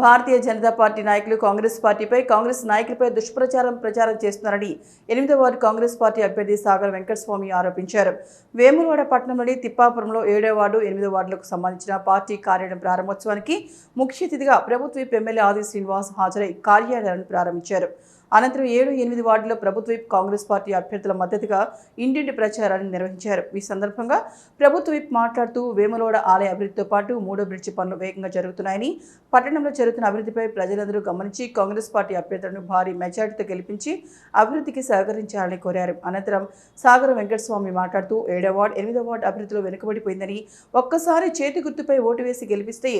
Bharatiya Janata party నాయకులు కాంగ్రెస్ పార్టీపై కాంగ్రెస్ నాయకులపై దుష్ప్రచారం ప్రచారం చేస్తున్నారని ఎనిమిదో వార్డు కాంగ్రెస్ పార్టీ అభ్యర్థి సాగర్ వెంకటస్వామి ఆరోపించారు. వేములవాడ పట్టణంలోని తిప్పాపురంలో ఏడో వార్డు ఎనిమిదో వార్డులకు సంబంధించిన పార్టీ కార్యాలయం ప్రారంభోత్సవానికి ముఖ్య అతిథిగా ప్రభుత్వ ఎమ్మెల్యే ఆది శ్రీనివాస్ హాజరై కార్యాలయాన్ని ప్రారంభించారు. అనంతరం ఏడు ఎనిమిది వార్డులో ప్రభుత్వ విప్ కాంగ్రెస్ పార్టీ అభ్యర్థుల మద్దతుగా ఇంటింటి ప్రచారాన్ని నిర్వహించారు. ఈ సందర్భంగా ప్రభుత్వ విప్ మాట్లాడుతూ వేములోడ ఆలయ అభివృద్ధితో పాటు మూడో బ్రిడ్జి పనులు వేగంగా జరుగుతున్నాయని పట్టణంలో జరుగుతున్న అభివృద్ధిపై ప్రజలందరూ గమనించి కాంగ్రెస్ పార్టీ అభ్యర్థులను భారీ మెజార్టీతో గెలిపించి అభివృద్ధికి సహకరించాలని కోరారు. అనంతరం సాగర వెంకటస్వామి మాట్లాడుతూ ఏడో వార్డు ఎనిమిదో వార్డు అభివృద్ధిలో వెనుకబడిపోయిందని ఒక్కసారి చేతి గుర్తుపై ఓటు వేసి గెలిపిస్తే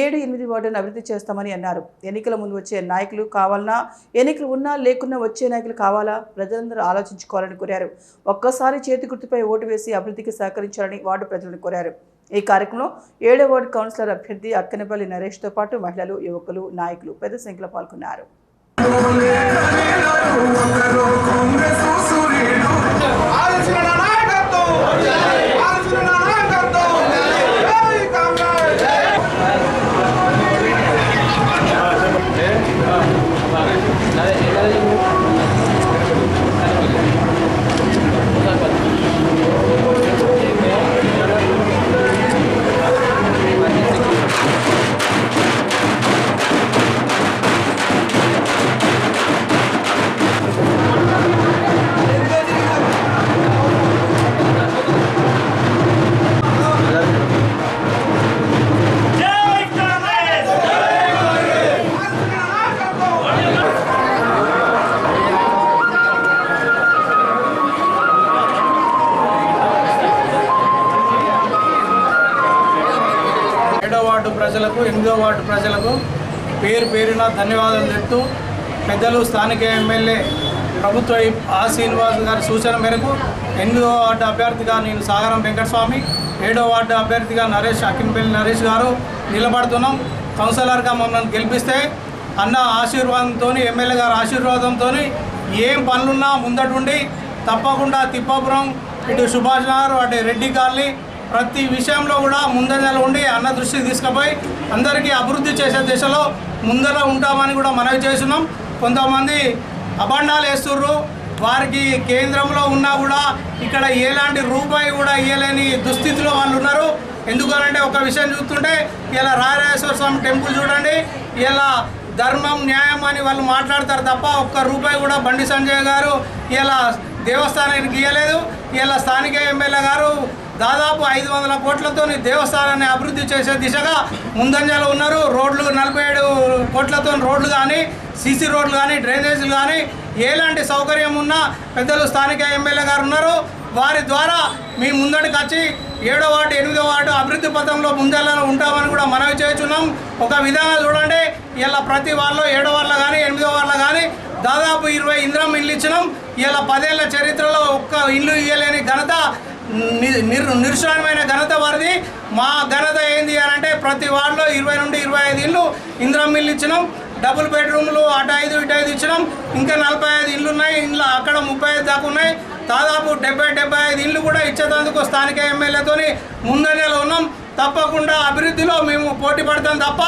ఏడు ఎనిమిది వార్డును అభివృద్ధి చేస్తామని అన్నారు. ఎన్నికల ముందు వచ్చే నాయకులు కావాలన్నా ఎన్నికలు ఉన్నా లేకున్నా వచ్చే నాయకులు కావాలా? ప్రజలందరూ ఆలోచించుకోవాలని కోరారు. ఒక్కసారి చేతి గుర్తుపై ఓటు వేసి అభివృద్ధికి సహకరించాలని వార్డు ప్రజలను కోరారు. ఈ కార్యక్రమంలో ఏడో వార్డు కౌన్సిలర్ అభ్యర్థి అక్కనపల్లి నరేష్తో పాటు మహిళలు యువకులు నాయకులు పెద్ద సంఖ్యలో పాల్గొన్నారు. ఆలోచన ఎనిమిదో వార్డు ప్రజలకు పేరు పేరున ధన్యవాదాలు చెప్తూ పెద్దలు స్థానిక ఎమ్మెల్యే ప్రభుత్వ ఆ శ్రీనివాస్ గారి సూచన మేరకు ఎనిమిదో వార్డు అభ్యర్థిగా నేను సాగరం వెంకటస్వామి ఏడో వార్డు అభ్యర్థిగా నరేష్ అక్కినపల్లి నరేష్ గారు నిలబడుతున్నాం. కౌన్సిలర్గా మమ్మల్ని గెలిపిస్తే అన్న ఆశీర్వాదంతో ఎమ్మెల్యే గారి ఆశీర్వాదంతో ఏం పనులున్నా ముందటుండి తప్పకుండా తిప్పాపురం ఇటు సుభాష్ నగర్ అటు రెడ్డి కాలనీ ప్రతి విషయంలో కూడా ముందంజల ఉండి అన్న దృష్టికి తీసుకుపోయి అందరికీ అభివృద్ధి చేసే దిశలో ముందర ఉంటామని కూడా మనవి చేస్తున్నాం. కొంతమంది అబండాలు వేస్తుర్రు. వారికి కేంద్రంలో ఉన్నా కూడా ఇక్కడ ఎలాంటి రూపాయి కూడా ఇవ్వలేని దుస్థితిలో వాళ్ళు ఉన్నారు. ఎందుకనంటే ఒక విషయం చూస్తుంటే ఇలా రాయరాజేశ్వర స్వామి టెంపుల్ చూడండి. ఇలా ధర్మం న్యాయం అని వాళ్ళు మాట్లాడతారు తప్ప ఒక్క రూపాయి కూడా బండి సంజయ్ గారు ఇలా దేవస్థానానికి ఇవ్వలేదు ఇలా స్థానిక ఎమ్మెల్యే గారు దాదాపు ఐదు వందల కోట్లతో దేవస్థానాన్ని అభివృద్ధి చేసే దిశగా ముందంజలో ఉన్నారు. రోడ్లు నలభై ఏడు కోట్లతో రోడ్లు కానీ సీసీ రోడ్లు కానీ డ్రైనేజీలు కానీ ఎలాంటి సౌకర్యం ఉన్నా పెద్దలు స్థానిక ఎమ్మెల్యే గారు ఉన్నారు. వారి ద్వారా మీ ముందడికి వచ్చి ఏడో వార్డు ఎనిమిదో వార్డు అభివృద్ధి పథంలో ముందెళ్ళలో ఉంటామని కూడా మనవి చేస్తున్నాం. ఒక విధంగా చూడండి. ఇలా ప్రతి వాళ్ళు ఏడో వాళ్ళ కానీ ఎనిమిదో వాళ్ళ కానీ దాదాపు ఇరవై ఇంద్రం ఇల్లు ఇచ్చినాం. ఇలా పదేళ్ళ చరిత్రలో ఒక్క ఇల్లు ఇవ్వలేని ఘనత నిర్ నిరుసారమైన ఘనత వారిది. మా ఘనత ఏంది అని అంటే ప్రతి వార్డులో ఇరవై నుండి ఇరవై ఐదు ఇల్లు ఇంద్రం ఇల్లు ఇచ్చినాం. డబుల్ బెడ్రూమ్లు అటు ఐదు ఇటు ఐదు ఇచ్చినాం. ఇంకా నలభై ఐదు ఇల్లు ఉన్నాయి. ఇంట్లో అక్కడ ముప్పై ఐదు దాకా ఉన్నాయి. దాదాపు డెబ్బై డెబ్బై ఐదు ఇల్లు కూడా ఇచ్చేటందుకు స్థానిక ఎమ్మెల్యేతోని ముందనేలో ఉన్నాం. తప్పకుండా అభివృద్ధిలో మేము పోటీ పడతాం తప్ప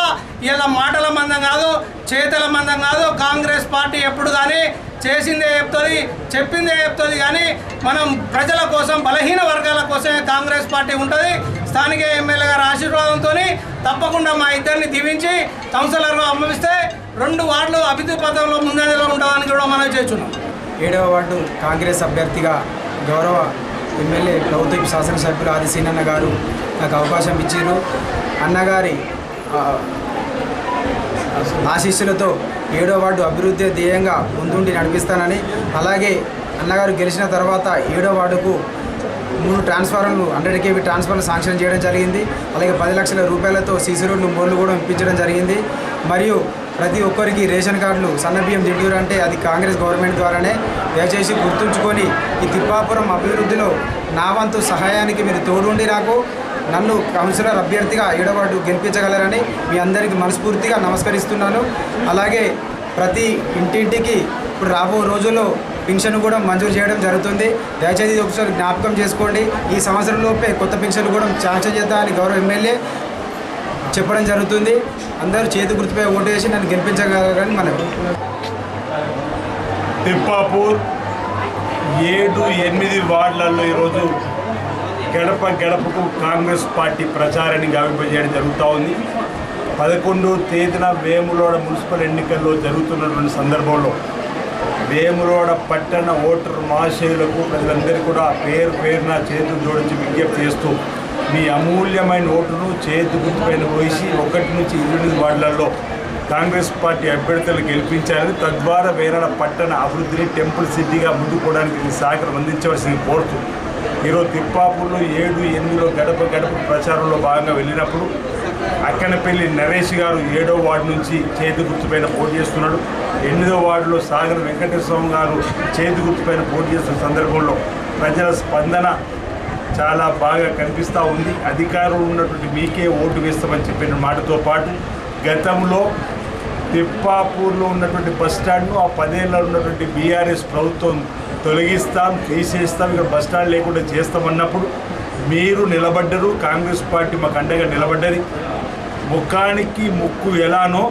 ఇలా మాటల మందం కాదు చేతల మందం కాదు. కాంగ్రెస్ పార్టీ ఎప్పుడు కానీ చేసిందే చెప్తుంది చెప్పిందే చెప్తుంది కానీ మనం ప్రజల కోసం బలహీన వర్గాల కోసమే కాంగ్రెస్ పార్టీ ఉంటుంది. స్థానిక ఎమ్మెల్యే గారి ఆశీర్వాదంతో తప్పకుండా మా ఇద్దరిని దీవించి కౌన్సిలర్గా అమ్మవిస్తే రెండు వార్డులు అభివృద్ధి పథంలో ముందంజలో ఉండాలని కూడా మనం చేస్తున్నాం. ఏడవ వార్డు కాంగ్రెస్ అభ్యర్థిగా గౌరవ ఎమ్మెల్యే ప్రభుత్వ శాసనసభ్యులు ఆది సీనన్న గారు నాకు అవకాశం ఇచ్చారు అన్నగారి ఆశీస్సులతో ఏడో వార్డు అభివృద్ధి ధ్యేయంగా ముందుండి నడిపిస్తానని అలాగే అన్నగారు గెలిచిన తర్వాత ఏడో వార్డుకు మూడు ట్రాన్స్ఫార్మర్లు హండ్రెడ్ కేబీ ట్రాన్స్ఫార్మర్ శాంక్షన్ చేయడం జరిగింది. అలాగే పది లక్షల రూపాయలతో సీసీ రోడ్లు మోర్లు కూడా ఇప్పించడం జరిగింది. మరియు ప్రతి ఒక్కరికి రేషన్ కార్డులు సన్న బియ్యం అంటే అది కాంగ్రెస్ గవర్నమెంట్ ద్వారానే దయచేసి గుర్తుంచుకొని ఈ తిప్పాపురం అభివృద్ధిలో నా వంతు సహాయానికి మీరు తోడుండి నాకు. నన్ను కౌన్సిలర్ అభ్యర్థిగా ఏడవాడు గెలిపించగలరని మీ అందరికీ మనస్ఫూర్తిగా నమస్కరిస్తున్నాను. అలాగే ప్రతి ఇంటింటికి ఇప్పుడు రాబో రోజుల్లో పింఛన్ కూడా మంజూరు చేయడం జరుగుతుంది. దయచేసి ఒకసారి జ్ఞాపకం చేసుకోండి. ఈ సంవత్సరంలోపే కొత్త పెన్షన్ కూడా శాంక్షన్ చేద్దామని గౌరవ ఎమ్మెల్యే చెప్పడం జరుగుతుంది. అందరూ చేతి గుర్తుపై ఓటు వేసి నన్ను గెలిపించగలరని మనం తిప్పాపూర్ ఏడు ఎనిమిది వార్డులలో ఈరోజు గడప గడపకు కాంగ్రెస్ పార్టీ ప్రచారాన్ని గావింపజేయడం జరుగుతూ ఉంది. పదకొండు తేదీన వేములోడ మున్సిపల్ ఎన్నికల్లో జరుగుతున్నటువంటి సందర్భంలో వేములోడ పట్టణ ఓటర్ మహాశయులకు ప్రజలందరికీ కూడా పేరు పేరున చేతులు జోడించి విజ్ఞప్తి చేస్తూ మీ అమూల్యమైన ఓటును చేతి గుర్తుపైన పోసి ఒకటి నుంచి ఇరవై వార్డులలో కాంగ్రెస్ పార్టీ అభ్యర్థులు గెలిపించాలని తద్వారా వేరాడ పట్టణ అభివృద్ధిని టెంపుల్ సిటీగా ముందుకోవడానికి మీ సహకారం అందించవలసింది కోరుతూ ఈరోజు తిప్పాపూర్లో ఏడు ఎనిమిదిలో గడప గడప ప్రచారంలో భాగంగా వెళ్ళినప్పుడు అక్కనపల్లి నరేష్ గారు ఏడో వార్డు నుంచి చేతి గుర్తుపైన పోటీ చేస్తున్నాడు. ఎనిమిదో వార్డులో సాగర్ వెంకటేశ్వర స్వామి గారు చేతి గుర్తుపైన పోటీ చేస్తున్న సందర్భంలో ప్రజల స్పందన చాలా బాగా కనిపిస్తూ ఉంది. అధికారులు ఉన్నటువంటి మీకే ఓటు వేస్తామని చెప్పిన మాటతో పాటు గతంలో తిప్పాపూర్లో ఉన్నటువంటి బస్ ఆ పదేళ్ళలో ఉన్నటువంటి బీఆర్ఎస్ ప్రభుత్వం తొలగిస్తాం తీసేస్తాం ఇక్కడ బస్ స్టాండ్ లేకుండా చేస్తామన్నప్పుడు మీరు నిలబడ్డరు కాంగ్రెస్ పార్టీ మాకు అండగా నిలబడ్డది. ముఖానికి ముక్కు ఎలానో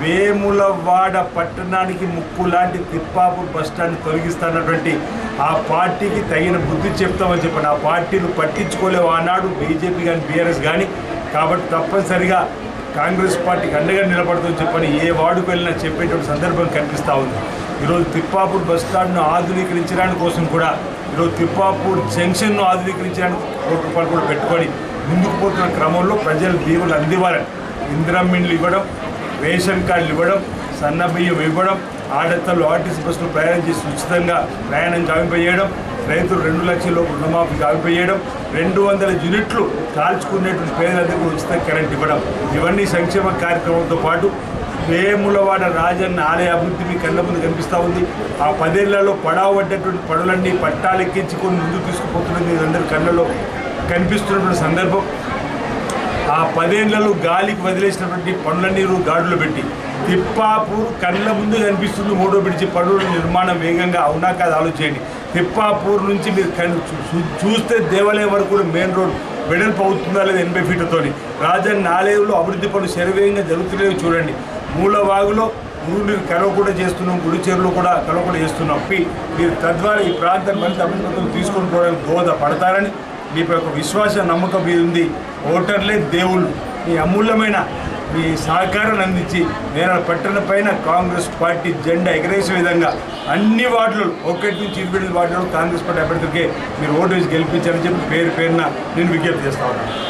వేములవాడ పట్టణానికి ముక్కు లాంటి తిప్పాపూర్ బస్ స్టాండ్ తొలగిస్తున్నటువంటి ఆ పార్టీకి తగిన బుద్ధి చెప్తామని చెప్పండి. ఆ పార్టీలు పట్టించుకోలేవు ఆనాడు బీజేపీ కానీ బీఆర్ఎస్ కానీ కాబట్టి తప్పనిసరిగా కాంగ్రెస్ పార్టీకి అండగా నిలబడుతుందని చెప్పని ఏ వార్డుకు వెళ్ళినా చెప్పేటువంటి సందర్భం కనిపిస్తూ ఉంది. ఈరోజు తిప్పాపూర్ బస్ స్టాండ్ను ఆధునీకరించడానికి కోసం కూడా ఈరోజు తిప్పాపూర్ జంక్షన్ను ఆధునీకరించడానికి కోటి రూపాయలు కూడా పెట్టుకొని ముందుకు పోతున్న క్రమంలో ప్రజలు దీవులు అందివ్వాలని ఇందిరమ్మిండ్లు ఇవ్వడం రేషన్ కార్డులు ఇవ్వడం సన్నబియ్యం ఇవ్వడం ఆడతలు ఆర్టీసీ బస్సులు ప్రయాణం చేసి ఉచితంగా ప్రయాణం గావింపజేయడం రైతులు రెండు లక్షల లోపు రుణమాఫీ గావింపజేయడం రెండు వందల యూనిట్లు కాల్చుకునేటువంటి పేదలందరికీ ఉచిత కరెంట్ ఇవ్వడం. ఇవన్నీ సంక్షేమ కార్యక్రమంతో పాటు వేములవాడ రాజన్న ఆలయ అభివృద్ధి మీ కళ్ళ ముందు కనిపిస్తూ ఉంది. ఆ పదేళ్ళలో పడవబడ్డటువంటి పనులన్నీ పట్టాలెక్కించుకొని ముందుకు తీసుకుపోతున్నది అందరి కళ్ళలో కనిపిస్తున్నటువంటి సందర్భం. ఆ పదేళ్ళలో గాలికి వదిలేసినటువంటి పనులన్నీ గాడులు పెట్టి తిప్పాపూర్ కళ్ళ ముందు కనిపిస్తుంది మూడో బ్రిడ్జి పనుల నిర్మాణం వేగంగా. అవునా కాదు ఆలోచించండి. తిప్పాపూర్ నుంచి మీరు కన్- చూ- చూస్తే దేవాలయం వరకు కూడా మెయిన్ రోడ్ వెడల్పు అవుతుందా లేదా ఎనభై ఫీట్లతోని. రాజన్న ఆలయంలో అభివృద్ధి పనులు శరవేగంగా జరుగుతున్నాయో చూడండి. మూలవాగులో ఊరిని కలవకుండా చేస్తున్నాం గుడి చెరువులు కూడా కలవకుండా చేస్తున్నాం. పి- మీరు తద్వారా ఈ ప్రాంతాన్ని మరింత అభివృద్ధి తీసుకొని పోవడానికి దోహద పడతారని మీ యొక్క విశ్వాస నమ్మకం మీద ఉంది. ఓటర్లే దేవుళ్ళు. మీ అమూల్యమైన మీ సహకారాన్ని అందించి నేను పట్టణ పైన కాంగ్రెస్ పార్టీ జెండా ఎగరేసే విధంగా అన్ని వార్డులు ఒకటి నుంచి ఇరవై వార్డులు కాంగ్రెస్ పార్టీ అభ్యర్థులకే మీరు ఓటు వేసి గెలిపించారని చెప్పి పేరు పేరున నేను విజ్ఞప్తి చేస్తా ఉన్నాను.